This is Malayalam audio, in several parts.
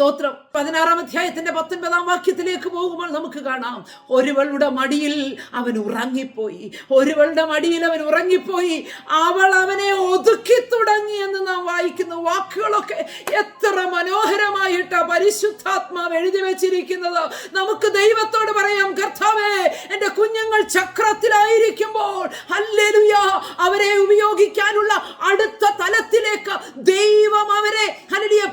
സ്തോത്രം. പതിനാറാം അധ്യായത്തിന്റെ പത്തൊൻപതാം വാക്യത്തിലേക്ക് പോകുമ്പോൾ നമുക്ക് കാണാം. ഒരുവളുടെ മടിയിൽ അവൻ ഉറങ്ങിപ്പോയി. ഒരുവളുടെ മടിയിൽ അവൻ ഉറങ്ങിപ്പോയി. അവൾ അവനെ ഒതുക്കി തുടങ്ങി എന്ന് നാം വായിക്കുന്ന വാക്കുകളൊക്കെ എത്ര മനോഹരമായിട്ടാ പരിശുദ്ധാത്മാവ് എഴുതി വെച്ചിരിക്കുന്നത്. നമുക്ക് ദൈവത്തോട് പറയാം കർത്താവേ എന്റെ കുഞ്ഞുങ്ങൾ ചക്രത്തിലായിരിക്കുമ്പോൾ ഹല്ലേലൂയ അവരെ ഉപയോഗിക്കാനുള്ള അടുത്ത തലത്തിലേക്ക് ദൈവം അവരെ ഹല്ലേലൂയ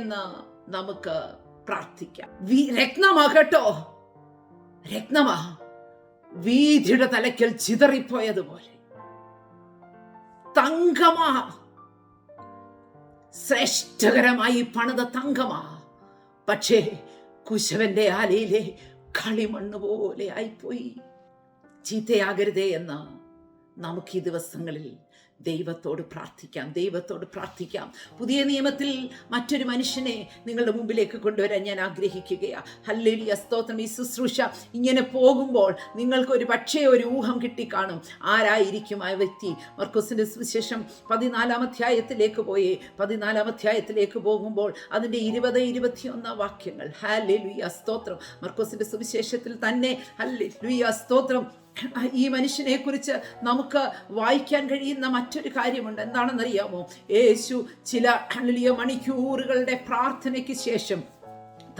എന്ന് നമുക്ക് പ്രാർത്ഥിക്കാം. രത്നമാകട്ടോ. രത്നമാ. വീതിയുടെ തലയ്ക്കൽ ചിതറിപ്പോയതുപോലെ. തങ്കമാ. ശ്രേഷ്ഠകരമായി പണിത തങ്കമാ. പക്ഷേ കുശവന്റെ ആലയിലെ കളിമണ്ണ് പോലെ ആയിപ്പോയി. ചീത്തയാകരുതേ എന്ന് നമുക്ക് ഈ ദിവസങ്ങളിൽ ദൈവത്തോട് പ്രാർത്ഥിക്കാം ദൈവത്തോട് പ്രാർത്ഥിക്കാം. പുതിയ നിയമത്തിൽ മറ്റൊരു മനുഷ്യനെ നിങ്ങളുടെ മുമ്പിലേക്ക് കൊണ്ടുവരാൻ ഞാൻ ആഗ്രഹിക്കുകയാണ് ഹല്ലേലിയ സ്തോത്രം. ഈ ശുശ്രൂഷ ഇങ്ങനെ പോകുമ്പോൾ നിങ്ങൾക്കൊരു പക്ഷേ ഒരു ഊഹം കിട്ടിക്കാണും. ആരായിരിക്കും ആ വ്യക്തി? മർക്കോസിന്റെ സുവിശേഷം പതിനാലാം അധ്യായത്തിലേക്ക് പോയി. പതിനാലാം അധ്യായത്തിലേക്ക് പോകുമ്പോൾ അതിന്റെ ഇരുപത് ഇരുപത്തിയൊന്നാം വാക്യങ്ങൾ. ഹാലേലുയ സ്തോത്രം. മർക്കോസിന്റെ സുവിശേഷത്തിൽ തന്നെ ഹല്ലേ ലുയ സ്തോത്രം. ഈ മനുഷ്യനെ കുറിച്ച് നമുക്ക് വായിക്കാൻ കഴിയുന്ന മറ്റൊരു കാര്യമുണ്ട്. എന്താണെന്നറിയാമോ? യേശു ചില മണിക്കൂറുകളുടെ പ്രാർത്ഥനയ്ക്ക് ശേഷം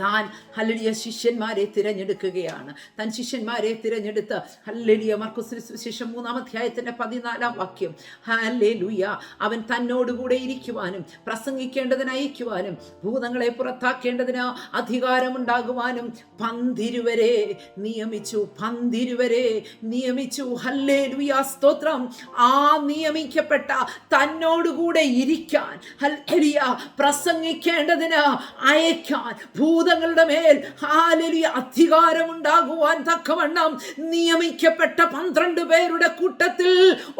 താൻ ഹല്ലലിയ ശിഷ്യന്മാരെ തിരഞ്ഞെടുക്കുകയാണ്. താൻ ശിഷ്യന്മാരെ തിരഞ്ഞെടുത്ത് ഹല്ലലിയ മർക്കുസിന് ശേഷം മൂന്നാം അധ്യായത്തിന്റെ പതിനാലാം വാക്യം. ഹല്ലേലൂയ അവൻ തന്നോടുകൂടെ ഇരിക്കുവാനും പ്രസംഗിക്കേണ്ടതിന് അയക്കുവാനും ഭൂതങ്ങളെ പുറത്താക്കേണ്ടതിന് അധികാരമുണ്ടാകുവാനും പന്തിരുവരെ നിയമിച്ചു പന്തിരുവരെ നിയമിച്ചു. ഹല്ലേലൂയ സ്തോത്രം. ആ നിയമിക്കപ്പെട്ട തന്നോടുകൂടെ ഇരിക്കാൻ ഹല്ലേലൂയ പ്രസംഗിക്കേണ്ടതിന് അയക്കാൻ ഭൂതങ്ങളുടെ മേൽ ഹാലലി അധികാരമുണ്ടാകുവാൻ തക്കവണ്ണം നിയമിക്കപ്പെട്ട പന്ത്രണ്ട് പേരുടെ കൂട്ടത്തിൽ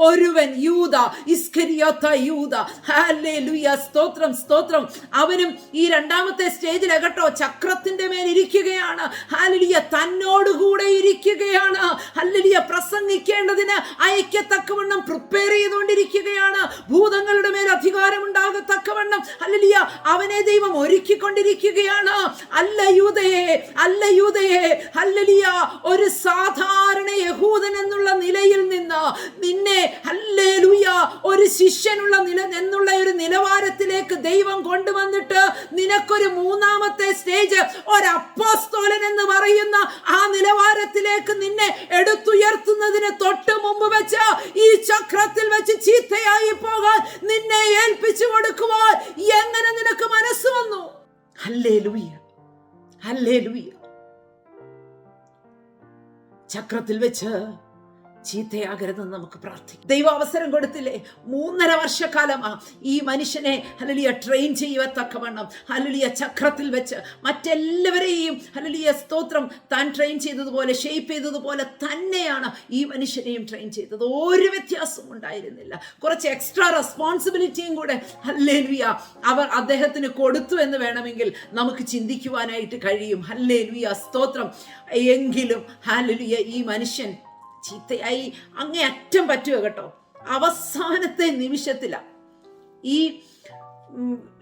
ഒരുവൻ യൂത ഇസ്കരിയാത്ത യൂത. ഹാലേലുയ സ്തോത്രം സ്തോത്രം. അവനും ഈ രണ്ടാമത്തെ സ്റ്റേജിൽ കേട്ടോ ചക്രത്തിന്റെ മേൽ ഇരിക്കുകയാണ്. ഹാലലിയ തന്നോടുകൂടെ ഇരിക്കുകയാണ്. ഹല്ലലിയ. പ്രസംഗിക്കേണ്ടതിന് അയക്കത്തക്കവണ്ണം പ്രിപ്പയർ ചെയ്തുകൊണ്ടിരിക്കുകയാണ്. ഭൂതങ്ങളുടെ മേൽ അധികാരം ഉണ്ടാകത്തക്കവണ്ണം ഹല്ലലിയ അവനെ ദൈവം ഒരുക്കിക്കൊണ്ടിരിക്കുകയാണ്. അല്ല യൂതയെ അല്ല യൂതയെ ഹല്ലലിയ. ഒരു സാധാരണ യഹൂദൻ എന്നുള്ള നിലയിൽ നിന്ന് നിന്നെ ഹല്ലേലൂയ ഒരു ശിഷ്യനുള്ള നില എന്നുള്ള ഒരു നിലവാരത്തിലേക്ക് ദൈവം കൊണ്ടുവന്നിട്ട് നിനക്കൊരു മൂന്നാമത്തെ സ്റ്റേജ് ഒരു എന്ന് പറയുന്ന ആ നിലവാരത്തിലേക്ക് നിന്നെ എടുത്തുയർത്തുന്നതിന് തൊട്ട് മുമ്പ് വെച്ച് ഈ ചക്രത്തിൽ വെച്ച് ചീത്തയായി പോകാൻ നിന്നെ ഏൽപ്പിച്ചു കൊടുക്കുവാൻ എങ്ങനെ നിനക്ക് മനസ്സ് വന്നു? ഹല്ലേലൂയ. ഹല്ലേലൂയ ചക്രത്തിൽ വെച്ച് ചീത്തയാകരുതെന്ന് നമുക്ക് പ്രാർത്ഥിക്കാം. ദൈവം അവസരം കൊടുത്തില്ലേ? മൂന്നര വർഷക്കാലമാ ഈ മനുഷ്യനെ ഹലലിയ ട്രെയിൻ ചെയ്യത്തക്കവണ്ണം ഹലലിയ ചക്രത്തിൽ വെച്ച് മറ്റെല്ലാവരെയും ഹലലിയ സ്തോത്രം താൻ ട്രെയിൻ ചെയ്തതുപോലെ ഷേപ്പ് ചെയ്തതുപോലെ തന്നെയാണ് ഈ മനുഷ്യനെയും ട്രെയിൻ ചെയ്തത്. ഒരു വ്യത്യാസവും ഉണ്ടായിരുന്നില്ല. കുറച്ച് എക്സ്ട്രാ റെസ്പോൺസിബിലിറ്റിയും കൂടെ ഹല്ലേലുയ അവർ അദ്ദേഹത്തിന് കൊടുത്തു എന്ന് വേണമെങ്കിൽ നമുക്ക് ചിന്തിക്കുവാനായിട്ട് കഴിയും. ഹല്ലേലുയ സ്തോത്രം. എങ്കിലും ഹല്ലേലൂയ ഈ മനുഷ്യൻ ചീത്തയായി അങ്ങേ അറ്റം പറ്റുക കേട്ടോ? അവസാനത്തെ നിമിഷത്തില. ഈ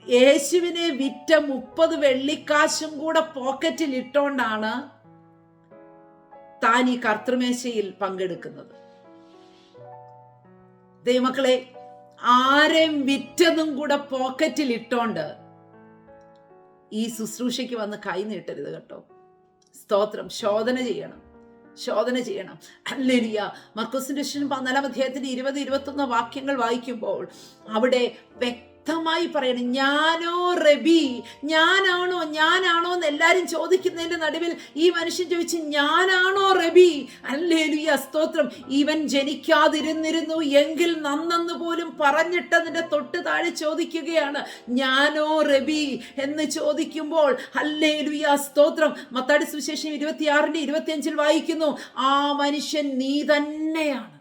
യേശുവിനെ വിറ്റ മുപ്പത് വെള്ളിക്കാശും കൂടെ പോക്കറ്റിൽ ഇട്ടോണ്ടാണ് താൻ ഈ കർത്തൃമേശയിൽ പങ്കെടുക്കുന്നത്. ദൈവമക്കളെ ആരെയും വിറ്റതും കൂടെ പോക്കറ്റിൽ ഇട്ടോണ്ട് ഈ ശുശ്രൂഷയ്ക്ക് വന്ന് കൈ നീട്ടരുത് കേട്ടോ. സ്തോത്രം ശോധന ചെയ്യണം. ശോധന ചെയ്യണം. അല്ലെരിയ മർക്കോസിന്റെ വിഷയം അധ്യായത്തിന്റെ ഇരുപത് ഇരുപത്തൊന്ന് വാക്യങ്ങൾ വായിക്കുമ്പോൾ അവിടെ വ്യക്തമായി പറയണം ഞാനോ റബി ഞാനാണോ ഞാനാണോ എന്ന് എല്ലാവരും ചോദിക്കുന്നതിന്റെ നടുവിൽ ഈ മനുഷ്യൻ ചോദിച്ച് ഞാനാണോ റബി? അല്ലേലുയ സ്തോത്രം. ഇവൻ ജനിക്കാതിരുന്നിരുന്നു എങ്കിൽ നന്നെന്ന് പോലും പറഞ്ഞിട്ടതിന്റെ തൊട്ട് താഴെ ചോദിക്കുകയാണ് ഞാനോ റബി? എന്ന് ചോദിക്കുമ്പോൾ ഹല്ലേലുയ സ്തോത്രം. മത്താടി സുവിശേഷം ഇരുപത്തിയാറിന്റെ ഇരുപത്തിയഞ്ചിൽ വായിക്കുന്നു ആ മനുഷ്യൻ നീ തന്നെയാണ്.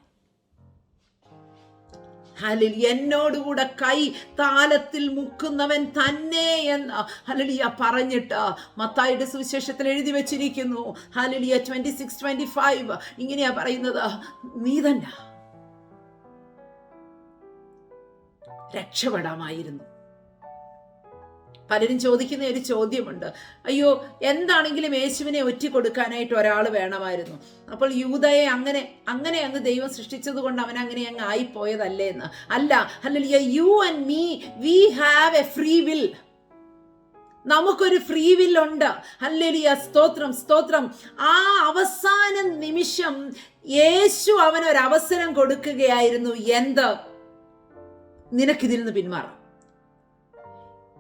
ഹലലി എന്നോടുകൂടെ കൈ താലത്തിൽ മുക്കുന്നവൻ തന്നെ എന്ന് ഹലലിയ പറഞ്ഞിട്ട് മത്തായിയുടെ സുവിശേഷത്തിൽ എഴുതി വെച്ചിരിക്കുന്നു. Hallelujah twenty six twenty five ഇങ്ങനെയാ പറയുന്നത്. നീ തന്നെ രക്ഷപ്പെടാമായിരുന്നു. പലരും ചോദിക്കുന്ന ഒരു ചോദ്യമുണ്ട്. അയ്യോ എന്താണെങ്കിലും യേശുവിനെ ഒറ്റ കൊടുക്കാനായിട്ട് ഒരാൾ വേണമായിരുന്നു. അപ്പോൾ യൂതയെ അങ്ങനെ അങ്ങനെ അങ്ങ് ദൈവം സൃഷ്ടിച്ചത് കൊണ്ട് അവൻ അങ്ങനെ അങ്ങ് ആയിപ്പോയതല്ലേ എന്ന്. അല്ല അല്ലല്ല you and me we have a free will. നമുക്കൊരു ഫ്രീ വിൽ ഉണ്ട്. അല്ലെലിയ സ്തോത്രം സ്തോത്രം. ആ അവസാന നിമിഷം യേശു അവനൊരവസരം കൊടുക്കുകയായിരുന്നു. എന്ത്? നിനക്കിതിൽ നിന്ന് പിന്മാറാം.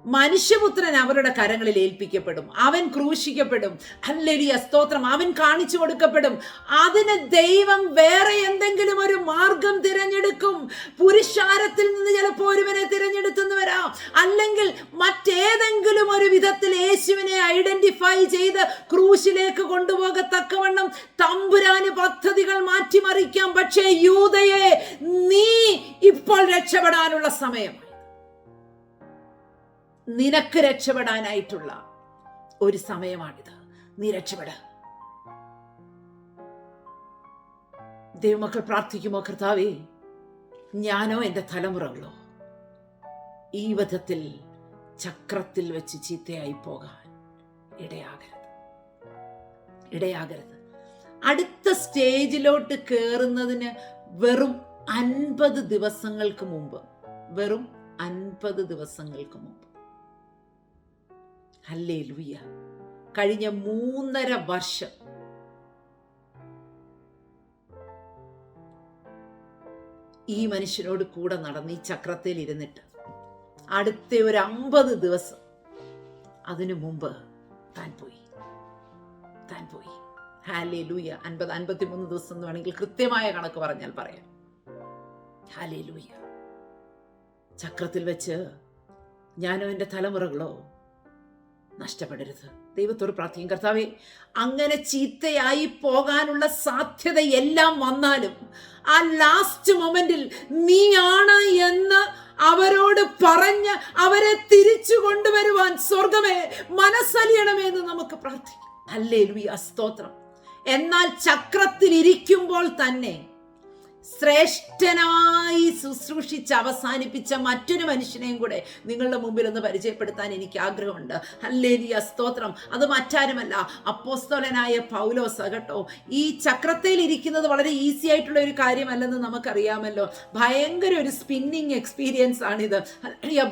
മനുഷ്യപുത്രൻ അവരുടെ കരങ്ങളിൽ ഏൽപ്പിക്കപ്പെടും. അവൻ ക്രൂശിക്കപ്പെടും. അല്ലെലിയ സ്തോത്രം. അവൻ കാണിച്ചു കൊടുക്കപ്പെടും. അതിന് ദൈവം വേറെ എന്തെങ്കിലും ഒരു മാർഗം തിരഞ്ഞെടുക്കും. പുരുഷാരത്തിൽ നിന്ന് ചിലപ്പോൾ ഒരുവനെ തിരഞ്ഞെടുത്തെന്ന് വരാം അല്ലെങ്കിൽ മറ്റേതെങ്കിലും ഒരു വിധത്തിൽ യേശുവിനെ ഐഡന്റിഫൈ ചെയ്ത് ക്രൂശിലേക്ക് കൊണ്ടുപോകത്തക്കവണ്ണം തമ്പുരാന് പദ്ധതികൾ മാറ്റിമറിക്കാം. പക്ഷേ യൂതയെ നീ ഇപ്പോൾ രക്ഷപ്പെടാനുള്ള സമയമായി നിനക്ക് രക്ഷപ്പെടാനായിട്ടുള്ള ഒരു സമയമാണിത്. നീ രക്ഷപ്പെട. ദൈവമക്കൾ പ്രാർത്ഥിക്കുമോ കർത്താവേ? ഞാനോ എന്റെ തലമുറകളോ ഈ വിധത്തിൽ ചക്രത്തിൽ വെച്ച് ചീത്തയായി പോകാൻ ഇടയാകരുത്. ഇടയാകരുത്. അടുത്ത സ്റ്റേജിലോട്ട് കയറുന്നതിന് വെറും അൻപത് ദിവസങ്ങൾക്ക് മുമ്പ് വെറും അൻപത് ദിവസങ്ങൾക്ക് മുമ്പ് ഹല്ലേ ലൂയ്യ കഴിഞ്ഞ മൂന്നര വർഷം. ഈ മനുഷ്യനോട് കൂടെ നടന്ന് ഈ ചക്രത്തിൽ ഇരുന്നിട്ട് അടുത്ത ഒരു അമ്പത് ദിവസം അതിനു മുമ്പ് താൻ പോയി. താൻ പോയി. ഹാലേ ലൂയ അൻപത് അൻപത്തി മൂന്ന് ദിവസം എന്ന് വേണമെങ്കിൽ കൃത്യമായ കണക്ക് പറഞ്ഞാൽ പറയാം. ഹാലേ ലൂയ ചക്രത്തിൽ വെച്ച് ഞാനോ എന്റെ തലമുറകളോ നഷ്ടപ്പെടരുത്. ദൈവത്തോട് പ്രാർത്ഥിക്കും. കർത്താവെ അങ്ങനെ ചീത്തയായി പോകാനുള്ള സാധ്യത എല്ലാം വന്നാലും ആ ലാസ്റ്റ് മൊമെന്റിൽ നീയാണ് എന്ന് അവരോട് പറഞ്ഞ് അവരെ തിരിച്ചു കൊണ്ടുവരുവാൻ സ്വർഗമേ മനസ്സലിയണമേ എന്ന് നമുക്ക് പ്രാർത്ഥിക്കാം. അല്ലേ ലുയ സ്തോത്രം. എന്നാൽ ചക്രത്തിലിരിക്കുമ്പോൾ തന്നെ ശ്രേഷ്ഠനായി ശുശ്രൂഷിച്ച് അവസാനിപ്പിച്ച മറ്റൊരു മനുഷ്യനെയും കൂടെ നിങ്ങളുടെ മുമ്പിൽ ഒന്ന് പരിചയപ്പെടുത്താൻ എനിക്ക് ആഗ്രഹമുണ്ട്. അല്ലേലിയ സ്തോത്രം. അത് മറ്റാരുമല്ല അപ്പോസ്തോലനായ പൗലോസ്. കേട്ടോ ഈ ചക്രത്തിൽ ഇരിക്കുന്നത് വളരെ ഈസി ആയിട്ടുള്ള ഒരു കാര്യമല്ലെന്ന് നമുക്കറിയാമല്ലോ. ഭയങ്കര ഒരു സ്പിന്നിങ് എക്സ്പീരിയൻസ് ആണിത്.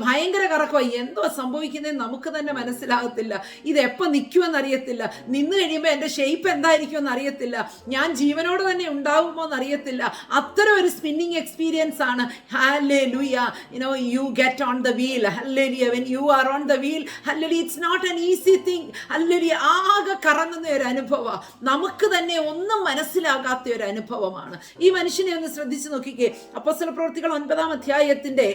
ഭയങ്കര കറക്കമായി എന്തോ സംഭവിക്കുന്നതെന്ന് നമുക്ക് തന്നെ മനസ്സിലാകത്തില്ല. ഇത് എപ്പോൾ നിൽക്കുമെന്ന് അറിയത്തില്ല നിന്ന് കഴിയുമ്പോൾ എന്റെ ഷേപ്പ് എന്തായിരിക്കുമെന്ന് അറിയത്തില്ല ഞാൻ ജീവനോട് തന്നെ ഉണ്ടാകുമോ എന്ന് അറിയത്തില്ല അത്തരം ഒരു സ്പിന്നിങ് എക്സ്പീരിയൻസ് ആണ്. Hallelujah you know you get on the wheel hallelujah when you are on the wheel hallelujah it's not an easy thing hallelujah ആകെ കറങ്ങുന്ന ഒരു അനുഭവമാണ് നമുക്ക് തന്നെ ഒന്നും മനസ്സിലാകാത്ത ഒരു അനുഭവമാണ്. ഈ മനുഷ്യനെ ഒന്ന് ശ്രദ്ധിച്ചു നോക്കിക്കേ. അപ്പോസ്തല പ്രവൃത്തികൾ ഒൻപതാം അധ്യായത്തിന്റെ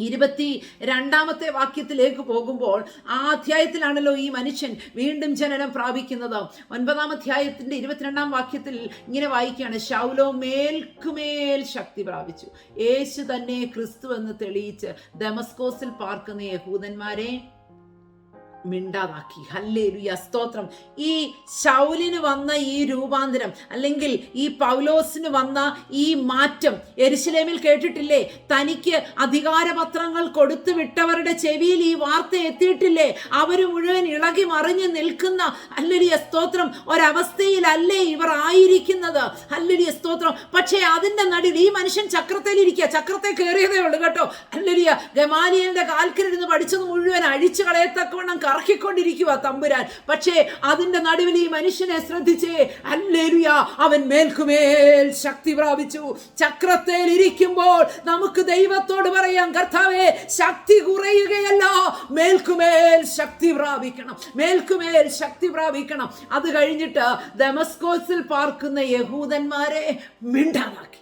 ഇരുപത്തി രണ്ടാമത്തെ വാക്യത്തിലേക്ക് പോകുമ്പോൾ ആ അധ്യായത്തിലാണല്ലോ ഈ മനുഷ്യൻ വീണ്ടും ജനനം പ്രാപിക്കുന്നത്. ഒൻപതാം അധ്യായത്തിന്റെ ഇരുപത്തിരണ്ടാം വാക്യത്തിൽ ഇങ്ങനെ വായിക്കുകയാണ്. ശൗലോ മേൽക്കുമേൽ ശക്തി പ്രാപിച്ചു. യേശു തന്നെ ക്രിസ്തു എന്ന് തെളിയിച്ച് ദമസ്കോസിൽ പാർക്കുന്ന യഹൂദന്മാരെ മിണ്ടാതാക്കി. ഹല്ലേലുയ സ്തോത്രം. ഈ ശൗലിന് വന്ന ഈ രൂപാന്തരം അല്ലെങ്കിൽ ഈ പൗലോസിന് വന്ന ഈ മാറ്റം എരുശലേമിൽ കേട്ടിട്ടില്ലേ? തനിക്ക് അധികാരപത്രങ്ങൾ കൊടുത്തു വിട്ടവരുടെ ചെവിയിൽ ഈ വാർത്ത എത്തിയിട്ടില്ലേ? അവർ മുഴുവൻ ഇളകി മറിഞ്ഞു നിൽക്കുന്ന ഹല്ലേലൂയ സ്തോത്രം ഒരവസ്ഥയിലല്ലേ ഇവർ ആയിരിക്കുന്നത്? ഹല്ലേലൂയ സ്തോത്രം. പക്ഷേ അതിന്റെ നടുവിൽ ഈ മനുഷ്യൻ ചക്രത്തിൽ ഇരിക്കുക. ചക്രത്തെ കയറിയതേ ഉള്ളൂ കേട്ടോ. അല്ലടിയ ഗമാലിയലിന്റെ കാൽക്കലിരുന്ന് പഠിച്ചത് മുഴുവൻ അഴിച്ചു കളയത്തക്കവണ്ണം കറക്കിക്കൊണ്ടിരിക്കുക തമ്പുരാൻ. പക്ഷേ അതിന്റെ നടുവിൽ ഈ മനുഷ്യനെ ശ്രദ്ധിച്ചേ അല്ലേലുയ അവൻ മേൽക്കുമേൽ ശക്തി പ്രാപിച്ചു. ചക്രത്തേൽ ഇരിക്കുമ്പോൾ നമുക്ക് ദൈവത്തോട് പറയാം കർത്താവേ ശക്തി കുറയുകയല്ല മേൽക്കുമേൽ ശക്തി പ്രാപിക്കണം. മേൽക്കുമേൽ ശക്തി പ്രാപിക്കണം. അത് കഴിഞ്ഞിട്ട് ദമസ്കോസിൽ പാർക്കുന്ന യഹൂദന്മാരെ മിണ്ടാതാക്കി.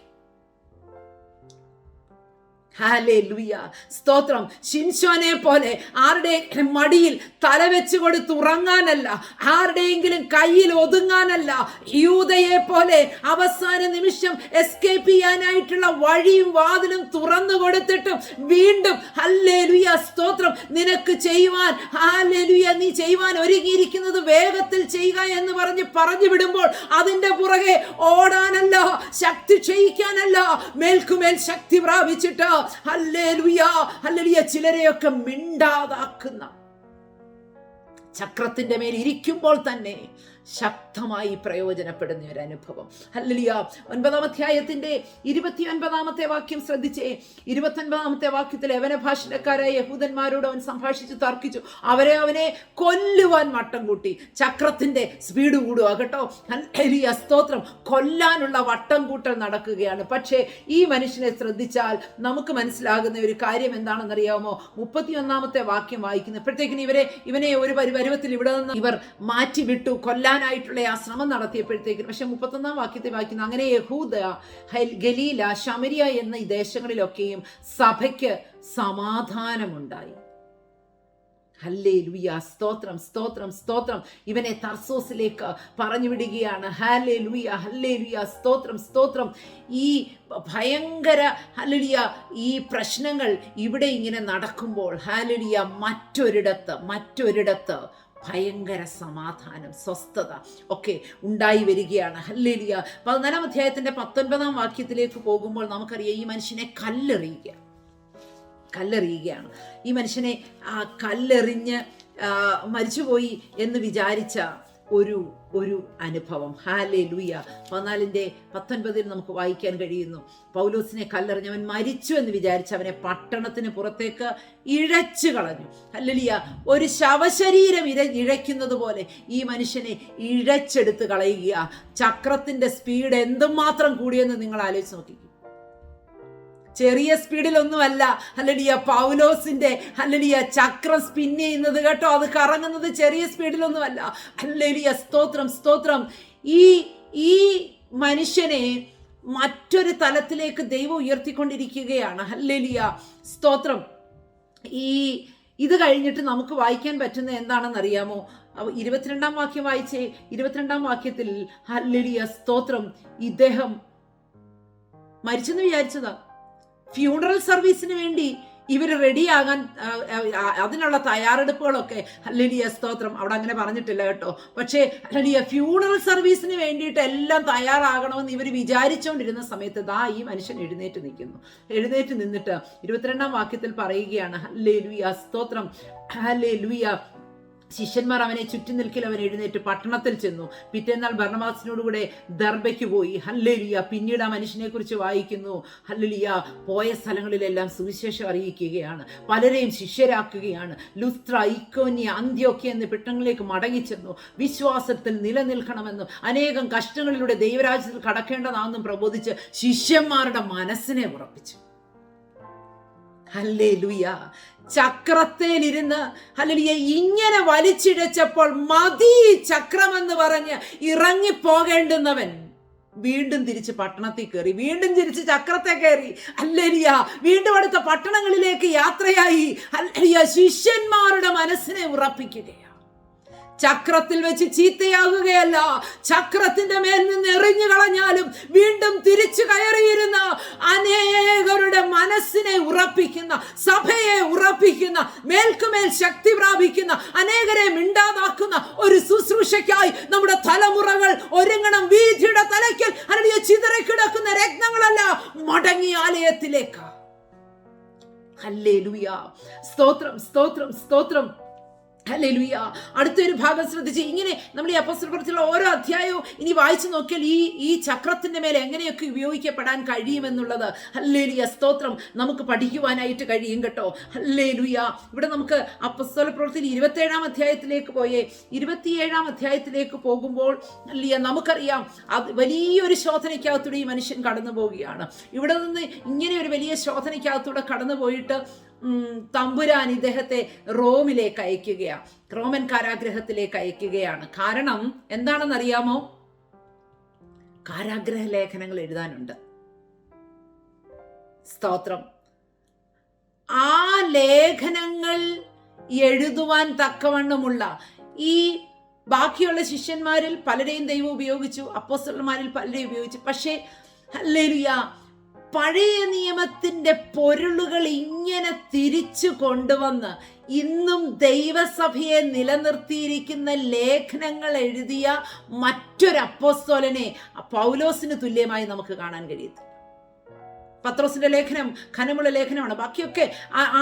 ഹാലേ ലുയ സ്തോത്രം. ശിൻഷോനെ പോലെ ആരുടെ മടിയിൽ തല വെച്ച് കൊടുത്ത് ഉറങ്ങാനല്ല ആരുടെയെങ്കിലും കയ്യിൽ ഒതുങ്ങാനല്ല യൂതയെ പോലെ അവസാന നിമിഷം എസ്കേപ്പ് ചെയ്യാനായിട്ടുള്ള വഴിയും വാതിലും തുറന്നു കൊടുത്തിട്ടും വീണ്ടും ഹല്ലേലുയ സ്തോത്രം. നിനക്ക് ചെയ്യുവാൻ ഹാലേലുയ നീ ചെയ്യുവാൻ ഒരുങ്ങിയിരിക്കുന്നത് വേഗത്തിൽ ചെയ്യുക എന്ന് പറഞ്ഞ് പറഞ്ഞു വിടുമ്പോൾ അതിന്റെ പുറകെ ഓടാനല്ല ശക്തി ക്ഷയിക്കാനല്ല മേൽക്കുമേൽ ശക്തി പ്രാപിച്ചിട്ട് ഹല്ലേലൂയ ഹല്ലേലൂയ ചിലരെയൊക്കെ മിണ്ടാതാക്കുന്ന ചക്രത്തിന്റെ മേൽ ഇരിക്കുമ്പോൾ തന്നെ ശക്തമായി പ്രയോജനപ്പെടുന്ന ഒരു അനുഭവം. അല്ലലിയ ഒൻപതാം അധ്യായത്തിന്റെ ഇരുപത്തി ഒൻപതാമത്തെ വാക്യം ശ്രദ്ധിച്ചേ. ഇരുപത്തി ഒൻപതാമത്തെ വാക്യത്തിൽ യവന ഭാഷക്കാരായ യഹൂദന്മാരോട് അവൻ സംഭാഷിച്ചു തർക്കിച്ചു. അവരെ അവനെ കൊല്ലുവാൻ വട്ടം കൂട്ടി. ചക്രത്തിന്റെ സ്പീഡ് കൂടുക കേട്ടോ. ഹല്ലേലൂയ. സ്തോത്രം. കൊല്ലാനുള്ള വട്ടം കൂട്ടൽ നടക്കുകയാണ്. പക്ഷേ ഈ മനുഷ്യനെ ശ്രദ്ധിച്ചാൽ നമുക്ക് മനസ്സിലാകുന്ന ഒരു കാര്യം എന്താണെന്നറിയാമോ? മുപ്പത്തി ഒന്നാമത്തെ വാക്യം വായിക്കുന്നു ഇപ്പോഴത്തേക്കിന് ഇവരെ ഇവനെ ഒരു പരി- പരുവത്തിൽ ഇവിടെ നിന്ന് ഇവർ മാറ്റി വിട്ടു കൊല്ലാനായിട്ടുള്ള ആ ശ്രമം നടത്തിയപ്പോഴത്തേക്കും പക്ഷെ മുപ്പത്തൊന്നാം വാക്യത്തെ വായിക്കുന്ന അങ്ങനെ യഹൂദ ഗലീല ശമരിയ എന്ന ഈ ദേശങ്ങളിലൊക്കെയും സഭയ്ക്ക് സമാധാനമുണ്ടായി. ഹല്ലേ ലുയ സ്തോത്രം സ്തോത്രം സ്തോത്രം. ഇവനെ തർസോസിലേക്ക് പറഞ്ഞു വിടുകയാണ് ഹാലേ ലുയ ഹല്ലേ ലുയ സ്തോത്രം സ്തോത്രം. ഈ ഭയങ്കര ഹല്ലിയ ഈ പ്രശ്നങ്ങൾ ഇവിടെ ഇങ്ങനെ നടക്കുമ്പോൾ ഹാലലിയ മറ്റൊരിടത്ത് മറ്റൊരിടത്ത് ഭയങ്കര സമാധാനം സ്വസ്ഥത ഒക്കെ ഉണ്ടായി വരികയാണ്. ഹല്ലേലിയ. പതിനാലാം അധ്യായത്തിന്റെ പത്തൊൻപതാം വാക്യത്തിലേക്ക് പോകുമ്പോൾ നമുക്കറിയാം ഈ മനുഷ്യനെ കല്ലെറിയുക. കല്ലെറിയുകയാണ്. ഈ മനുഷ്യനെ ആ കല്ലെറിഞ്ഞ് മരിച്ചുപോയി എന്ന് വിചാരിച്ച ഒരു ഒരു അനുഭവം. ഹാലേ ലൂയ പതിനാലിന്റെ പത്തൊൻപതിൽ നമുക്ക് വായിക്കാൻ കഴിയുന്നു. പൗലോസിനെ കല്ലെറിഞ്ഞവൻ മരിച്ചു എന്ന് വിചാരിച്ച് അവനെ പട്ടണത്തിന് പുറത്തേക്ക് ഇഴച്ചു കളഞ്ഞു. അല്ലലിയ ഒരു ശവശരീരം ഇര ഇഴയ്ക്കുന്നത് പോലെ ഈ മനുഷ്യനെ ഇഴച്ചെടുത്ത് കളയുക. ചക്രത്തിന്റെ സ്പീഡ് എന്തുമാത്രം കൂടിയെന്ന് നിങ്ങൾ ആലോചിച്ച് നോക്കി ചെറിയ സ്പീഡിലൊന്നുമല്ല. അല്ലടിയ പൗലോസിന്റെ അല്ലടിയ ചക്രം സ്പിൻ ചെയ്യുന്നത് കേട്ടോ. അത് കറങ്ങുന്നത് ചെറിയ സ്പീഡിലൊന്നുമല്ല. അല്ലടിയ സ്തോത്രം സ്തോത്രം. ഈ ഈ മനുഷ്യനെ മറ്റൊരു തലത്തിലേക്ക് ദൈവം ഉയർത്തിക്കൊണ്ടിരിക്കുകയാണ്. അല്ലലിയ സ്തോത്രം. ഈ ഇത് കഴിഞ്ഞിട്ട് നമുക്ക് വായിക്കാൻ പറ്റുന്ന എന്താണെന്ന് അറിയാമോ ഇരുപത്തിരണ്ടാം വാക്യം വായിച്ചേ. ഇരുപത്തിരണ്ടാം വാക്യത്തിൽ അല്ലലിയ സ്തോത്രം. ഇദ്ദേഹം മരിച്ചെന്ന് വിചാരിച്ചതാ. ഫ്യൂണറൽ സർവീസിന് വേണ്ടി ഇവർ റെഡിയാകാൻ അതിനുള്ള തയ്യാറെടുപ്പുകളൊക്കെ ഹല്ലേലൂയ സ്തോത്രം അവിടെ അങ്ങനെ പറഞ്ഞിട്ടില്ല കേട്ടോ. പക്ഷേ ഹല്ലേലൂയ ഫ്യൂണറൽ സർവീസിന് വേണ്ടിയിട്ട് എല്ലാം തയ്യാറാകണമെന്ന് ഇവർ വിചാരിച്ചുകൊണ്ടിരുന്ന സമയത്ത് ദാ ഈ മനുഷ്യൻ എഴുന്നേറ്റ് നിൽക്കുന്നു. എഴുന്നേറ്റ് നിന്നിട്ട് ഇരുപത്തിരണ്ടാം വാക്യത്തിൽ പറയുകയാണ് ഹല്ലേ ലുയ സ്തോത്രം. ഹല്ലേ ലുയ ശിഷ്യന്മാർ അവനെ ചുറ്റി നിൽക്കൽ അവൻ എഴുന്നേറ്റ് പട്ടണത്തിൽ ചെന്നു. പിറ്റേന്നാൾ ഭരണവാസിനോടുകൂടെ ദർബയ്ക്ക് പോയി. ഹല്ലലിയ. പിന്നീട് ആ മനുഷ്യനെ കുറിച്ച് വായിക്കുന്നു. ഹല്ലലിയ. പോയ സ്ഥലങ്ങളിലെല്ലാം സുവിശേഷം അറിയിക്കുകയാണ്. പലരെയും ശിഷ്യരാക്കുകയാണ്. ലുസ്ത്ര ഇക്കോന്യ അന്ത്യോക്യ എന്ന പിട്ടങ്ങളിലേക്ക് മടങ്ങിച്ചെന്നു. വിശ്വാസത്തിൽ നിലനിൽക്കണമെന്നും അനേകം കഷ്ടങ്ങളിലൂടെ ദൈവരാജ്യത്തിൽ കടക്കേണ്ടതാണെന്നും പ്രബോധിച്ച് ശിഷ്യന്മാരുടെ മനസ്സിനെ ഉറപ്പിച്ചു. ഹല്ലേ ലുയ ചക്രത്തേലിരുന്ന് ഹല്ലേലൂയ ഇങ്ങനെ വലിച്ചിഴച്ചപ്പോൾ മതി ചക്രമെന്ന് പറഞ്ഞ് ഇറങ്ങിപ്പോകേണ്ടുന്നവൻ. വീണ്ടും തിരിച്ച് പട്ടണത്തിൽ കയറി വീണ്ടും തിരിച്ച് ചക്രത്തെ കയറി അല്ലരിയ വീണ്ടും അടുത്ത പട്ടണങ്ങളിലേക്ക് യാത്രയായി. അല്ലരിയ ശിഷ്യന്മാരുടെ മനസ്സിനെ ഉറപ്പിക്കുകയാണ്. ചക്രത്തിൽ വെച്ച് ചീത്തയാകുകയല്ല. ചക്രത്തിന്റെ മേൽ നിന്ന് എറിഞ്ഞു കളഞ്ഞാലും വീണ്ടും തിരിച്ചു കയറിയിരുന്ന അനേകരുടെ മനസ്സിനെ ഉറപ്പിക്കുന്ന സഭയെ ഉറപ്പിക്കുന്ന മേൽക്കുമേൽ ശക്തി പ്രാപിക്കുന്ന അനേകരെ മിണ്ടാതാക്കുന്ന ഒരു ശുശ്രൂഷയ്ക്കായി നമ്മുടെ തലമുറകൾ ഒരുങ്ങണം. വീതിയുടെ തലയ്ക്കൽ അല്ലെങ്കിൽ ചിതറിക്കിടക്കുന്ന രത്നങ്ങളല്ല മടങ്ങി ആലയത്തിലേക്ക്. സ്തോത്രം സ്തോത്രം സ്തോത്രം. ഹല്ലേലൂയ അടുത്തൊരു ഭാഗം ശ്രദ്ധിച്ച് ഇങ്ങനെ നമ്മൾ ഈ അപ്പസ്തലപ്രവൃത്തിയുള്ള ഓരോ അധ്യായവും ഇനി വായിച്ചു നോക്കിയാൽ ഈ ഈ ചക്രത്തിന്റെ മേലെ എങ്ങനെയൊക്കെ ഉപയോഗിക്കപ്പെടാൻ കഴിയുമെന്നുള്ളത്. ഹല്ലേലൂയ സ്തോത്രം. നമുക്ക് പഠിക്കുവാനായിട്ട് കഴിയും കേട്ടോ. ഹല്ലേലൂയ ഇവിടെ നമുക്ക് അപ്പസ്തോല പ്രവൃത്തിയിൽ ഇരുപത്തേഴാം അധ്യായത്തിലേക്ക് പോയേ. ഇരുപത്തിയേഴാം അധ്യായത്തിലേക്ക് പോകുമ്പോൾ അല്ലിയ നമുക്കറിയാം അത് വലിയൊരു ശോധനയ്ക്കകത്തൂടെ ഈ മനുഷ്യൻ കടന്നു പോവുകയാണ് ഇവിടെ നിന്ന് ഇങ്ങനെ ഒരു വലിയ ശോധനയ്ക്കകത്തൂടെ കടന്നു പോയിട്ട് തമ്പുരാൻ ഇദ്ദേഹത്തെ റോമിലേക്ക് അയക്കുകയാണ് റോമൻ കാരാഗ്രഹത്തിലേക്ക് അയക്കുകയാണ്. കാരണം എന്താണെന്നറിയാമോ? കാരാഗ്രഹ ലേഖനങ്ങൾ എഴുതാനുണ്ട്. സ്തോത്രം. ആ ലേഖനങ്ങൾ എഴുതുവാൻ തക്കവണ്ണമുള്ള ഈ ബാക്കിയുള്ള ശിഷ്യന്മാരിൽ പലരെയും ദൈവം ഉപയോഗിച്ചു അപ്പോസ്റ്റർമാരിൽ പലരെയും ഉപയോഗിച്ചു. പക്ഷേ ഹല്ലേലൂയ പഴയ നിയമത്തിന്റെ പൊരുളുകൾ ഇങ്ങനെ തിരിച്ചു കൊണ്ടുവന്ന് ഇന്നും ദൈവസഭയെ നിലനിർത്തിയിരിക്കുന്ന ലേഖനങ്ങൾ എഴുതിയ മറ്റൊരു അപ്പോസ്തോലനെ പൗലോസിന് തുല്യമായി നമുക്ക് കാണാൻ കഴിയത്തില്ല പത്രോസിന്റെ ലേഖനം ഖനമുള്ള ലേഖനമാണ്. ബാക്കിയൊക്കെ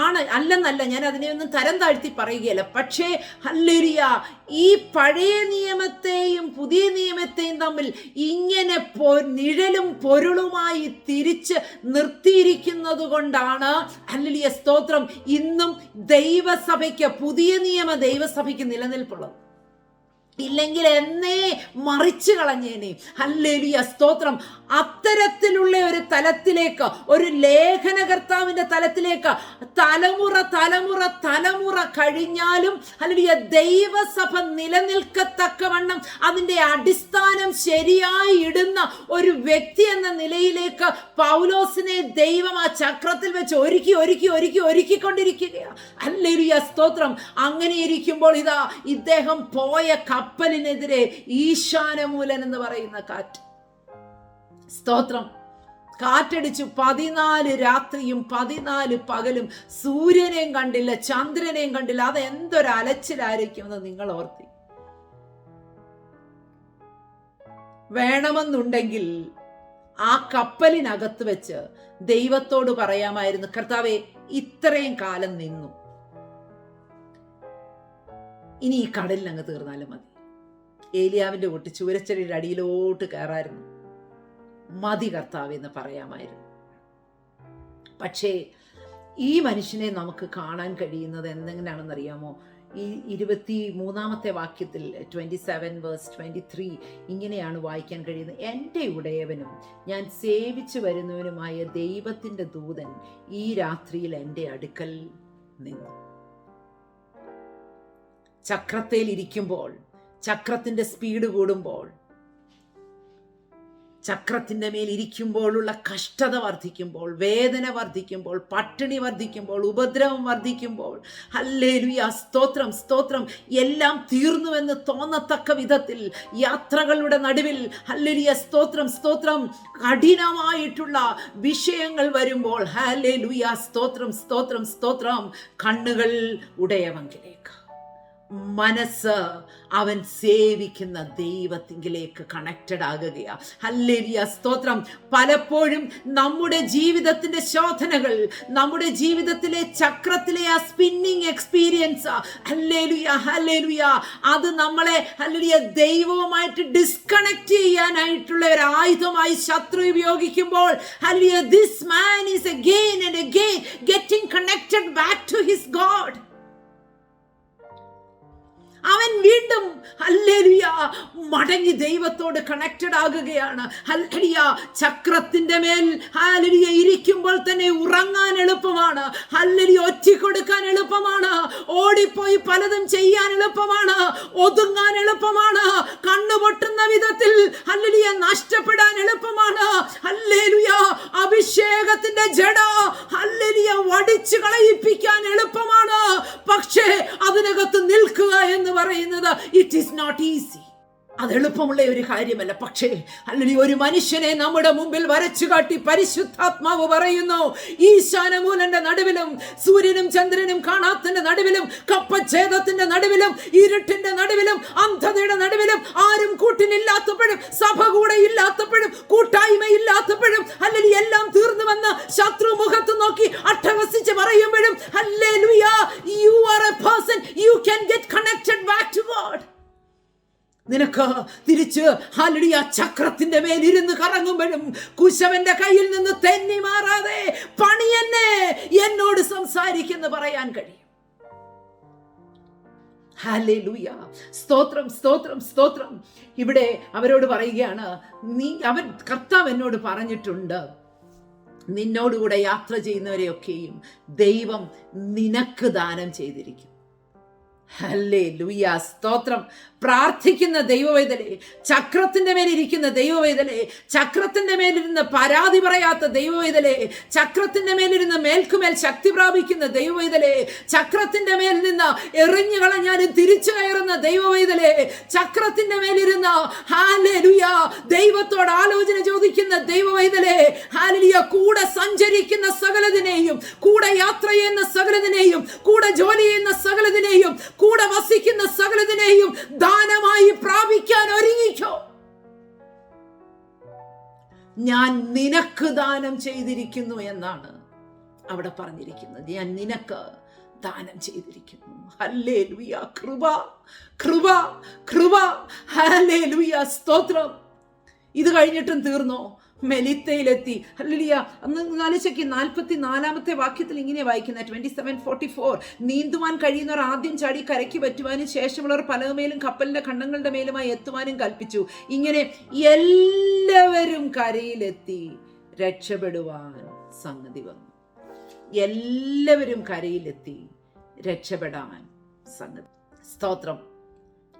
ആണ് അല്ലെന്നല്ല ഞാൻ അതിനെ ഒന്നും തരം താഴ്ത്തി പറയുകയല്ല. പക്ഷേ ഹല്ലേലൂയ ഈ പഴയ നിയമത്തെയും പുതിയ തമ്മിൽ ഇങ്ങനെ നിഴലും പൊരുളുമായി തിരിച്ച് നിർത്തിയിരിക്കുന്നത് കൊണ്ടാണ് ഹല്ലേലൂയ സ്തോത്രം ഇന്നും ദൈവസഭയ്ക്ക് പുതിയ നിയമ ദൈവസഭയ്ക്ക് നിലനിൽപ്പുള്ളത്. ഇല്ലെങ്കിൽ എന്നേ മറിച്ചു കളഞ്ഞേനെ. ഹല്ലേലൂയ സ്തോത്രം. അത്തരത്തിലുള്ള ഒരു തലത്തിലേക്ക് ഒരു ലേഖനകർത്താവിന്റെ തലത്തിലേക്ക് തലമുറ തലമുറ തലമുറ കഴിഞ്ഞാലും ഹല്ലേലൂയ ദൈവസഭ നിലനിൽക്കത്തക്കവണ്ണം അതിന്റെ അടിസ്ഥാനം ശരിയായി ഇടുന്ന ഒരു വ്യക്തി എന്ന നിലയിലേക്ക് പൗലോസിനെ ദൈവം ആ ചക്രത്തിൽ വെച്ച് ഒരുക്കി ഒരുക്കി ഒരുക്കി ഒരുക്കിക്കൊണ്ടിരിക്കുകയാണ്. ഹല്ലേലൂയ സ്തോത്രം. അങ്ങനെ ഇരിക്കുമ്പോൾ ഇതാ ഇദ്ദേഹം പോയ കപ്പലിനെതിരെ ഈശാനമൂലൻ എന്ന് പറയുന്ന കാറ്റ്. സ്തോത്രം. കാറ്റടിച്ചു പതിനാല് രാത്രിയും പതിനാല് പകലും സൂര്യനെയും കണ്ടില്ല ചന്ദ്രനെയും കണ്ടില്ല. അതെന്തൊരു അലച്ചിലായിരിക്കുമെന്ന് നിങ്ങൾ ഓർത്തി. വേണമെന്നുണ്ടെങ്കിൽ ആ കപ്പലിനകത്ത് വെച്ച് ദൈവത്തോട് പറയാമായിരുന്നു കർത്താവെ ഇത്രയും കാലം നിന്നു. ഇനി ഈ കടലിനങ്ങ് തീർന്നാലും മതി. ഏലിയാവിന്റെ കൂട്ടി ചൂരച്ചെടിയുടെ അടിയിലോട്ട് കയറായിരുന്നു. മതി കർത്താവ് എന്ന് പറയാമായിരുന്നു. പക്ഷേ ഈ മനുഷ്യനെ നമുക്ക് കാണാൻ കഴിയുന്നത് എന്തെങ്ങനെയാണെന്ന് അറിയാമോ ഈ ഇരുപത്തി മൂന്നാമത്തെ വാക്യത്തിൽ twenty seven verse twenty three ഇങ്ങനെയാണ് വായിക്കാൻ കഴിയുന്നത്. എന്റെ ഉടയവനും ഞാൻ സേവിച്ചു വരുന്നവനുമായ ദൈവത്തിന്റെ ദൂതൻ ഈ രാത്രിയിൽ എന്റെ അടുക്കൽ നിന്നു. ചക്രത്തിൽ ഇരിക്കുമ്പോൾ ചക്രത്തിന്റെ സ്പീഡ് കൂടുമ്പോൾ ചക്രത്തിന്റെ മേൽ ഇരിക്കുമ്പോഴുള്ള കഷ്ടത വർദ്ധിക്കുമ്പോൾ വേദന വർദ്ധിക്കുമ്പോൾ പട്ടിണി വർദ്ധിക്കുമ്പോൾ ഉപദ്രവം വർദ്ധിക്കുമ്പോൾ ഹല്ലേലൂയ സ്തോത്രം സ്തോത്രം എല്ലാം തീർന്നുവെന്ന് തോന്നത്തക്ക വിധത്തിൽ യാത്രകളുടെ നടുവിൽ ഹല്ലേലൂയ സ്തോത്രം സ്തോത്രം കഠിനമായിട്ടുള്ള വിഷയങ്ങൾ വരുമ്പോൾ ഹല്ലേലൂയ സ്തോത്രം സ്തോത്രം സ്തോത്രം കണ്ണുകൾ ഉടയവങ്കിലേക്ക്. മനസ്സ് അവൻ സേവിക്കുന്ന ദൈവത്തിങ്കിലേക്ക് കണക്റ്റഡ് ആകുകയാണ് ഹല്ലേലിയ സ്തോത്രം. പലപ്പോഴും നമ്മുടെ ജീവിതത്തിന്റെ ശോധനകൾ നമ്മുടെ ജീവിതത്തിലെ ചക്രത്തിലെ ആ സ്പിന്നിങ് എക്സ്പീരിയൻസ് ഹല്ലേലുയ ഹല്ലേലുയ അത് നമ്മളെ ഹല്ലേലിയ ദൈവവുമായിട്ട് ഡിസ്കണക്ട് ചെയ്യാനായിട്ടുള്ള ഒരു ആയുധമായി ശത്രു ഉപയോഗിക്കുമ്പോൾ hallelujah this man is again and again getting connected back to his God വീണ്ടും ഹല്ലേലൂയ മടങ്ങി ദൈവത്തോട് കണക്റ്റഡ് ആകുകയാണ്. ഹല്ലേലൂയ ചക്രത്തിന്റെ മേൽ ഹല്ലേലൂയ ഇരിക്കുമ്പോൾ തന്നെ ഉറങ്ങാൻ എളുപ്പമാണ്. ഹല്ലേലൂയ ഒറ്റി കൊടുക്കാൻ എളുപ്പമാണ്. ഓടിപ്പോയി പലതും ചെയ്യാൻ എളുപ്പമാണ്. ഒതുങ്ങാൻ എളുപ്പമാണ്. കണ്ണു പൊട്ടുന്ന വിധത്തിൽ ഹല്ലേലൂയ നഷ്ടപ്പെടാൻ എളുപ്പമാണ്. ഹല്ലേലൂയ അഭിഷേകത്തിന്റെ ജഡ ഹല്ലേലൂയ വടിച്ചു കളയിപ്പിക്കാൻ എളുപ്പമാണ്. പക്ഷേ അതിനകത്ത് നിൽക്കുക എന്ന് പറയുന്നത് ഇറ്റ് ഈസ് നോട്ട് ഈസി അത് എളുപ്പമുള്ള ഒരു കാര്യമല്ല. പക്ഷേ അല്ലെങ്കിൽ ഒരു മനുഷ്യനെ നമ്മുടെ മുമ്പിൽ വരച്ചു കാട്ടി പരിശുദ്ധാത്മാവ് പറയുന്നു ഈശാനമൂലന്റെ നടുവിലും സൂര്യനും ചന്ദ്രനും കാണാത്തിന്റെ നടുവിലും കപ്പച്ഛേദത്തിന്റെ നടുവിലും ഇരുട്ടിന്റെ നടുവിലും അന്ധതയുടെ നടുവിലും ആരും കൂട്ടിനില്ലാത്തപ്പോഴും സഭ കൂടെ ഇല്ലാത്തപ്പോഴും കൂട്ടായ്മ ഇല്ലാത്തപ്പോഴും അല്ലെങ്കിൽ എല്ലാം തീർന്നുവെന്ന് ശത്രു മുഖത്ത് നോക്കി അട്ടഹസിച്ച് പറയുമ്പോഴും നിനക്ക് തിരിച്ച് ഹലടി ആ ചക്രത്തിന്റെ മേലിരുന്ന് കറങ്ങുമ്പോഴും കുശവന്റെ കയ്യിൽ നിന്ന് തെന്നി മാറാതെ പണി എന്നെ എന്നോട് സംസാരിക്കുന്ന പറയാൻ കഴിയും. സ്തോത്രം സ്തോത്രം സ്തോത്രം. ഇവിടെ അവരോട് പറയുകയാണ് നീ അവൻ കർത്താവ് എന്നോട് പറഞ്ഞിട്ടുണ്ട് നിന്നോടുകൂടെ യാത്ര ചെയ്യുന്നവരെയൊക്കെയും ദൈവം നിനക്ക് ദാനം ചെയ്തിരിക്കും. ഹല്ലേ ലുയ സ്തോത്രം. പ്രാർത്ഥിക്കുന്ന ദൈവവേദലേ ചക്രത്തിന്റെ മേലിരിക്കുന്ന ദൈവവേദലേ ചക്രത്തിന്റെ മേലിരുന്ന് പരാതി പറയാത്ത ദൈവവേദലേ ചക്രത്തിന്റെ മേലിരുന്ന് മേൽക്കുമേൽ ശക്തി പ്രാപിക്കുന്ന ദൈവവേദലേ ചക്രത്തിന്റെ മേൽ നിന്ന് എറിഞ്ഞു കളഞ്ഞാലും തിരിച്ചു കയറുന്ന ദൈവവേദലേ ചക്രത്തിന്റെ മേലിരുന്ന് ഹാലലുയ ദൈവത്തോട് ആലോചന ചോദിക്കുന്ന ദൈവവേദലേ ഹാലലിയ കൂടെ സഞ്ചരിക്കുന്ന സകലതിനെയും കൂടെ യാത്ര ചെയ്യുന്ന സകലതിനെയും കൂടെ ജോലി ചെയ്യുന്ന സകലതിനെയും കൂടെ വസിക്കുന്ന സകലതിനെയും ദാനമായി പ്രാപിക്കാൻ ഒരുങ്ങിക്കോ. ഞാൻ നിനക്ക് ദാനം ചെയ്തിരിക്കുന്നു എന്നാണ് അവിടെ പറഞ്ഞിരിക്കുന്നത്. ഞാൻ നിനക്ക് ദാനം ചെയ്തിരിക്കുന്നു. ഹല്ലേ ലുയ കൃപ കൃപ കൃപ ഹല്ലേ ലുയ സ്തോത്രം. ഇത് കഴിഞ്ഞിട്ടും തീർന്നോ? മെലിത്തയിലെത്തി. അല്ലിയ അന്ന് നാലിച്ചയ്ക്ക് നാൽപ്പത്തി നാലാമത്തെ വാക്യത്തിൽ ഇങ്ങനെ വായിക്കുന്ന ട്വന്റി സെവൻ ഫോർട്ടി ഫോർ നീന്തുവാൻ കഴിയുന്നവർ ആദ്യം ചാടി കരയ്ക്ക് പറ്റുവാനും ശേഷമുള്ളവർ പലമേലും കപ്പലിന്റെ കണ്ണങ്ങളുടെ മേലുമായി എത്തുവാനും കൽപ്പിച്ചു. ഇങ്ങനെ എല്ലാവരും കരയിലെത്തി രക്ഷപ്പെടുവാൻ സംഗതി വന്നു. എല്ലാവരും കരയിലെത്തി രക്ഷപ്പെടാൻ സംഗതി. സ്തോത്രം.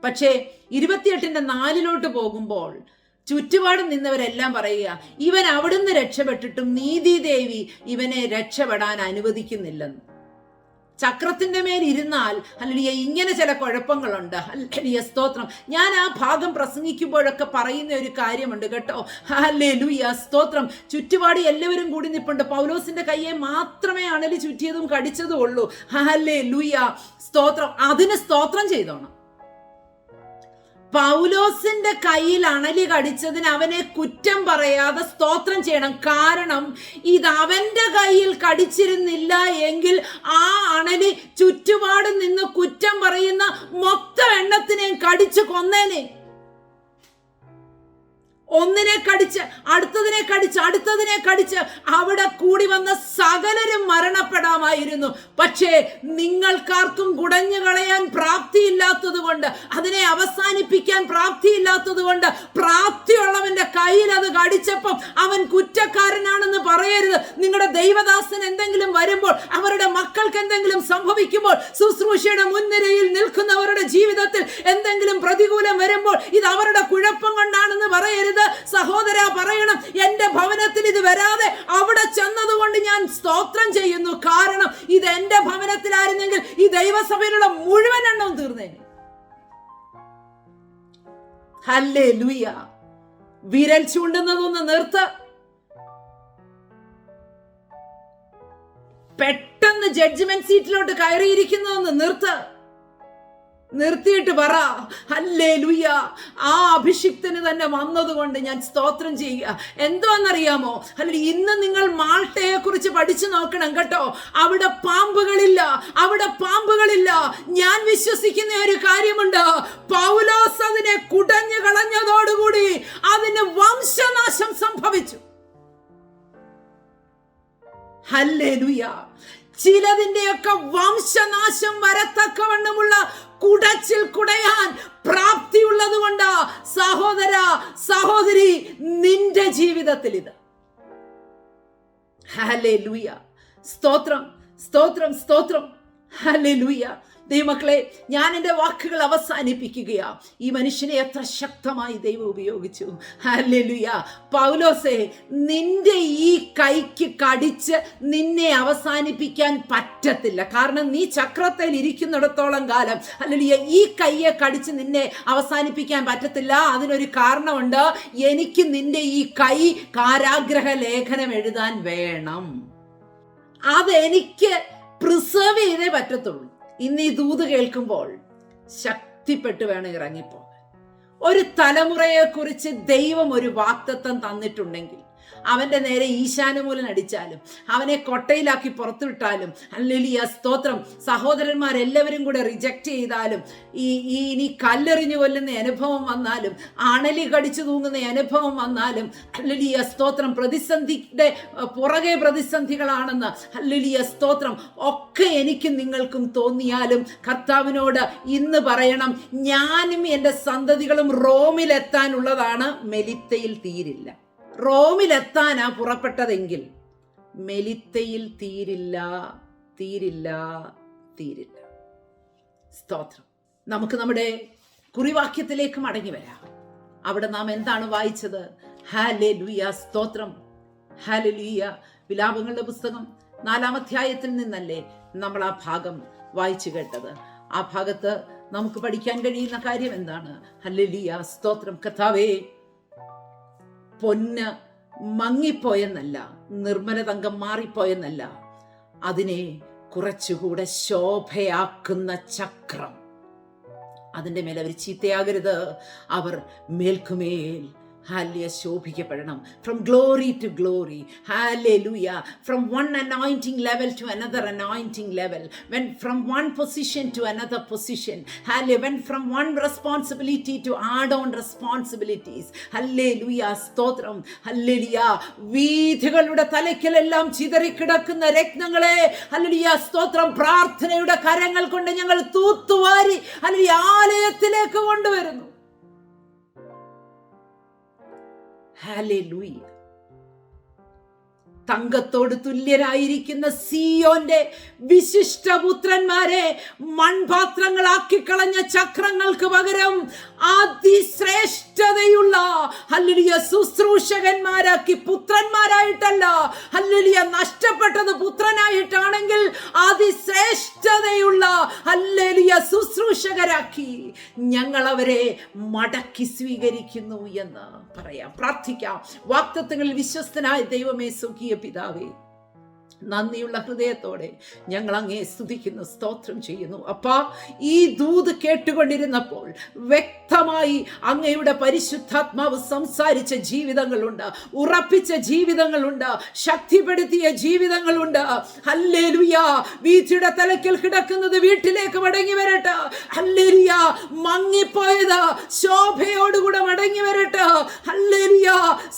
പക്ഷേ ഇരുപത്തിയെട്ടിന്റെ നാലിലോട്ട് പോകുമ്പോൾ ചുറ്റുപാടും നിന്നവരെല്ലാം പറയുക ഇവൻ അവിടുന്ന് രക്ഷപ്പെട്ടിട്ടും നീതിദേവി ഇവനെ രക്ഷപ്പെടാൻ അനുവദിക്കുന്നില്ലെന്ന്. ചക്രത്തിന്റെ മേൽ ഇരുന്നാൽ അല്ലെങ്കിൽ ഇങ്ങനെ ചില കുഴപ്പങ്ങളുണ്ട്. അല്ലെങ്കിൽ സ്തോത്രം. ഞാൻ ആ ഭാഗം പ്രസംഗിക്കുമ്പോഴൊക്കെ പറയുന്ന ഒരു കാര്യമുണ്ട് കേട്ടോ. അല്ലേ ലുയ സ്തോത്രം. ചുറ്റുപാടി എല്ലാവരും കൂടി നിൽപ്പുണ്ട് പൗലോസിന്റെ കയ്യെ മാത്രമേ അണലി ചുറ്റിയതും കടിച്ചതും ഉള്ളൂ. അല്ലേ ലുയ സ്തോത്രം. അതിന് സ്തോത്രം ചെയ്തോണം. പൗലോസിന്റെ കയ്യിൽ അണലി കടിച്ചതിന് അവനെ കുറ്റം പറയാതെ സ്തോത്രം ചെയ്യണം. കാരണം ഇത് അവന്റെ കയ്യിൽ കടിച്ചിരുന്നില്ല എങ്കിൽ ആ അണലി ചുറ്റുപാടും നിന്ന് കുറ്റം പറയുന്ന മൊത്തം എണ്ണത്തിനെയും കടിച്ചു കൊന്നേനെ. ഒന്നിനെ കടിച്ച് അടുത്തതിനെ കടിച്ച് അടുത്തതിനെ കടിച്ച് അവിടെ കൂടി വന്ന സകലരും മരണപ്പെടാമായിരുന്നു. പക്ഷേ നിങ്ങൾക്കാർക്കും കുടഞ്ഞു കളയാൻ പ്രാപ്തിയില്ലാത്തത് കൊണ്ട് അതിനെ അവസാനിപ്പിക്കാൻ പ്രാപ്തിയില്ലാത്തത് കൊണ്ട് പ്രാപ്തിയുള്ളവന്റെ കയ്യിൽ അത് കടിച്ചപ്പം അവൻ കുറ്റക്കാരനാണെന്ന് പറയരുത്. നിങ്ങളുടെ ദൈവദാസൻ എന്തെങ്കിലും വരുമ്പോൾ അവരുടെ മക്കൾക്ക് എന്തെങ്കിലും സംഭവിക്കുമ്പോൾ ശുശ്രൂഷയുടെ മുൻനിരയിൽ നിൽക്കുന്നവരുടെ ജീവിതത്തിൽ എന്തെങ്കിലും പ്രതികൂലം വരുമ്പോൾ ഇത് അവരുടെ കുഴപ്പം കൊണ്ടാണെന്ന് പറയരുത്. സഹോദര പറയണം എന്റെ ഭവനത്തിൽ ഇത് വരാതെ അവിടെ ചെന്നതുകൊണ്ട് ഞാൻ സ്തോത്രം ചെയ്യുന്നു. കാരണം ഇത് എന്റെ ഭവനത്തിലായിരുന്നെങ്കിൽ ഈ ദൈവസഭയിലുള്ള മുഴുവൻ എണ്ണവും തീർന്നേനെ. ഹല്ലേ ലുയ വിരൽ ചൂണ്ടുന്നതൊന്ന് നിർത്ത്. പെട്ടെന്ന് ജഡ്ജ്മെന്റ് സീറ്റിലോട്ട് കയറിയിരിക്കുന്നതൊന്ന് നിർത്ത്. നിർത്തിയിട്ട് പറ. അല്ലേ ലുയ്യ ആ അഭിഷിക്തന് തന്നെ വന്നതുകൊണ്ട് ഞാൻ സ്തോത്രം ചെയ്യുക. എന്തോന്നറിയാമോ അല്ലെങ്കിൽ ഇന്ന് നിങ്ങൾ മാൾട്ടയെ കുറിച്ച് പഠിച്ചു നോക്കണം കേട്ടോ. അവിടെ പാമ്പുകളില്ല. അവിടെ പാമ്പുകളില്ല. ഞാൻ വിശ്വസിക്കുന്ന ഒരു കാര്യമുണ്ട്. പൗലോസ് അതിനെ കുടഞ്ഞു കളഞ്ഞതോടുകൂടി അതിന് വംശനാശം സംഭവിച്ചു. ചിലതിന്റെയൊക്കെ വംശനാശം വരത്തക്കവണ്ണമുള്ള കുടച്ചിൽ കുടയാൻ പ്രാപ്തിയുള്ളത് കൊണ്ട് സഹോദര സഹോദരി നിന്റെ ജീവിതത്തിൽ ഇത് ഹലേ ലൂയ സ്തോത്രം സ്തോത്രം സ്തോത്രം. ഹലേ ലൂയ ദൈവമക്കളെ ഞാൻ എന്റെ വാക്കുകൾ അവസാനിപ്പിക്കുകയാ. ഈ മനുഷ്യനെ എത്ര ശക്തമായി ദൈവം ഉപയോഗിച്ചു. ഹല്ലേലൂയ. പൗലോസെ നിന്റെ ഈ കൈക്ക് കടിച്ച് നിന്നെ അവസാനിപ്പിക്കാൻ പറ്റത്തില്ല. കാരണം നീ ചക്രത്തിൽ ഇരിക്കുന്നിടത്തോളം കാലം അല്ലെങ്കിൽ ഈ കയ്യെ കടിച്ച് നിന്നെ അവസാനിപ്പിക്കാൻ പറ്റത്തില്ല. അതിനൊരു കാരണമുണ്ട്. എനിക്ക് നിന്റെ ഈ കൈ കാരാഗ്രഹ ലേഖനം എഴുതാൻ വേണം. അതെനിക്ക് പ്രിസർവ് ചെയ്തേ പറ്റത്തുള്ളൂ. ഇന്ന് ഈ ദൂത് കേൾക്കുമ്പോൾ ശക്തിപ്പെട്ട് വേണം ഇറങ്ങിപ്പോകാൻ. ഒരു തലമുറയെ കുറിച്ച് ദൈവം ഒരു വാക്തത്വം തന്നിട്ടുണ്ടെങ്കിൽ അവന്റെ നേരെ ഈശാനമൂലൻ അടിച്ചാലും അവനെ കൊട്ടയിലാക്കി പുറത്തുവിട്ടാലും അല്ലെങ്കിൽ സ്തോത്രം. സഹോദരന്മാരെല്ലാവരും കൂടെ റിജക്റ്റ് ചെയ്താലും ഈ ഈ ഇനി കല്ലെറിഞ്ഞു കൊല്ലുന്ന അനുഭവം വന്നാലും അണലി കടിച്ചു തൂങ്ങുന്ന അനുഭവം വന്നാലും അല്ലെങ്കിൽ സ്തോത്രം. പ്രതിസന്ധിയുടെ പുറകെ പ്രതിസന്ധികളാണെന്ന് അല്ലെങ്കിൽ സ്തോത്രം. ഒക്കെ എനിക്കും നിങ്ങൾക്കും തോന്നിയാലും കർത്താവിനോട് ഇന്ന് പറയണം ഞാനും എന്റെ സന്തതികളും റോമിലെത്താനുള്ളതാണ് മെലിത്തയിൽ തീരില്ല. റോമിലെത്താനാ പുറപ്പെട്ടതെങ്കിൽ. മെലിത്തയിൽ തീരില്ല തീരില്ല തീരില്ല. സ്തോത്രം. നമുക്ക് നമ്മുടെ കുറിവാക്യത്തിലേക്ക് മടങ്ങി വരാം. അവിടെ നാം എന്താണ് വായിച്ചത്? ഹാലെ ലുയ സ്തോത്രം. ഹാലെ ലുയ വിലാപങ്ങളുടെ പുസ്തകം നാലാമധ്യായത്തിൽ നിന്നല്ലേ നമ്മൾ ആ ഭാഗം വായിച്ചു കേട്ടത്. ആ ഭാഗത്ത് നമുക്ക് പഠിക്കാൻ കഴിയുന്ന കാര്യം എന്താണ്? ഹല്ലിയ സ്തോത്രം. കഥാവേ പൊന്ന് മങ്ങിപ്പോയെന്നല്ല നിർമ്മല തങ്കം മാറിപ്പോയെന്നല്ല അതിനെ കുറച്ചുകൂടെ ശോഭയാക്കുന്ന ചക്രം. അതിന്റെ മേൽ അവർ ചീത്തയാകരുത്. അവർ മേൽക്കുമേൽ ഹാല്യ ശോഭിക്കപ്പെടണം. From glory to glory hallelujah from one anointing level to another anointing level when from one position to another position hallelujah when from one responsibility to add on responsibilities hallelujah സ്തോത്രം ഹല്ലിയ ലിയ വീഥികളുടെ തലയ്ക്കലെല്ലാം ചിതറിക്കിടക്കുന്ന രത്നങ്ങളെ. ഹല്ലിയ സ്തോത്രം. പ്രാർത്ഥനയുടെ കരങ്ങൾ കൊണ്ട് ഞങ്ങൾ തൂത്തുവാരി. അല്ലെങ്കിൽ ആലയത്തിലേക്ക് കൊണ്ടുവരുന്നു. ഹാലൂയ തങ്കത്തോട് തുല്യരായിരിക്കുന്ന സിയോന്റെ വിശിഷ്ടപുത്രന്മാരെ മൺപാത്രങ്ങളാക്കി കളഞ്ഞ ചക്രങ്ങൾക്ക് പകരം അതിശ്രേഷ്ഠതയുള്ള ഹല്ലുലിയ ശുശ്രൂഷകന്മാരാക്കി പുത്രന്മാരായിട്ടല്ല ഹല്ലുലിയ നഷ്ടപ്പെട്ടത് പുത്രനായിട്ടാണെങ്കിൽ അതിശ്രേഷ്ഠതയുള്ള ഹല്ലുലിയ ശുശ്രൂഷകരാക്കി ഞങ്ങൾ അവരെ മടക്കി സ്വീകരിക്കുന്നു എന്ന് പറയാം. പ്രാർത്ഥിക്കാം. വാക്തത്വങ്ങളിൽ വിശ്വസ്തനായ ദൈവമേ സുഖിയ പിതാവേ നന്ദിയുള്ള ഹൃദയത്തോടെ ഞങ്ങൾ അങ്ങേ സ്തുതിക്കുന്നു സ്തോത്രം ചെയ്യുന്നു. അപ്പാ ഈ ദൂത് കേട്ടുകൊണ്ടിരുന്നപ്പോൾ വ്യക്തമായി അങ്ങയുടെ പരിശുദ്ധാത്മാവ് സംസാരിച്ച ജീവിതങ്ങളുണ്ട് ഉറപ്പിച്ച ജീവിതങ്ങളുണ്ട് ശക്തിപ്പെടുത്തിയ ജീവിതങ്ങളുണ്ട്. ഹല്ലേലുയ വീഥിയുടെ തലക്കിൽ കിടക്കുന്നത് വീട്ടിലേക്ക് മടങ്ങി വരട്ടെ. ഹല്ലേലുയ മങ്ങിപ്പോയത് ശോഭയോടുകൂടെ മടങ്ങി വരട്ടെ.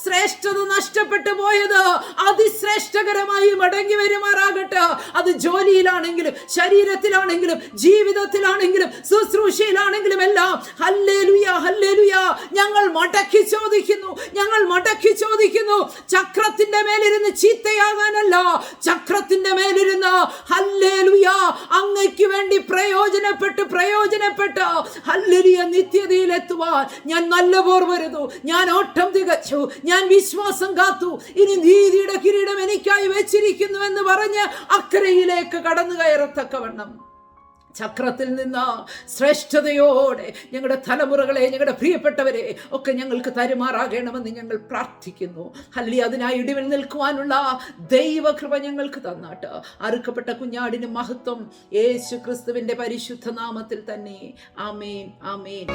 ശ്രേഷ്ഠത നഷ്ടപ്പെട്ടു പോയത് അതിശ്രേഷ്ഠകരമായി മടങ്ങി വരുമാറാകട്ടെ. അത് ജോലിയിലാണെങ്കിലും ശരീരത്തിലാണെങ്കിലും ജീവിതത്തിലാണെങ്കിലും ശുശ്രൂഷയിലാണെങ്കിലും എല്ലാം. ഞങ്ങൾ മടക്കി ചോദിക്കുന്നു ഞങ്ങൾ മടക്കി ചോദിക്കുന്നു. ചക്രത്തിന്റെ മേലിരുന്ന് ചീത്തയാകാനല്ല ചക്രത്തിന്റെ മേലിരുന്ന് ഹല്ലേലുയ. അങ്ങയ്ക്ക് വേണ്ടി പ്രയോജനപ്പെട്ട് പ്രയോജനപ്പെട്ട് ഹല്ലേലുയ നിത്യതയിൽ എത്തുവാൻ ഞാൻ നല്ല പോർ വരുന്നു. ഞാൻ ഓട്ടം തികച്ചു ഞാൻ വിശ്വാസം കാത്തു. ഇനി നീതിയുടെ കിരീടം എനിക്കായി വെച്ചിരിക്കുന്നു. എന്ന് പറഞ്ഞ് അക്കരയിലേക്ക് കടന്നു കയറത്തക്കവണ്ണം ചക്രത്തിൽ നിന്ന് ശ്രേഷ്ഠതയോടെ ഞങ്ങളുടെ തലമുറകളെ ഞങ്ങളുടെ പ്രിയപ്പെട്ടവരെ ഒക്കെ ഞങ്ങൾക്ക് തരുമാറാകണമെന്ന് ഞങ്ങൾ പ്രാർത്ഥിക്കുന്നു. അല്ലി അതിനായി ഇടിവിൽ നിൽക്കുവാനുള്ള ദൈവകൃപ ഞങ്ങൾക്ക് തന്നാട്ട്. അറുക്കപ്പെട്ട കുഞ്ഞാടിന് മഹത്വം യേശു ക്രിസ്തുവിന്റെ പരിശുദ്ധ നാമത്തിൽ തന്നെ. ആമേൻ ആമേൻ.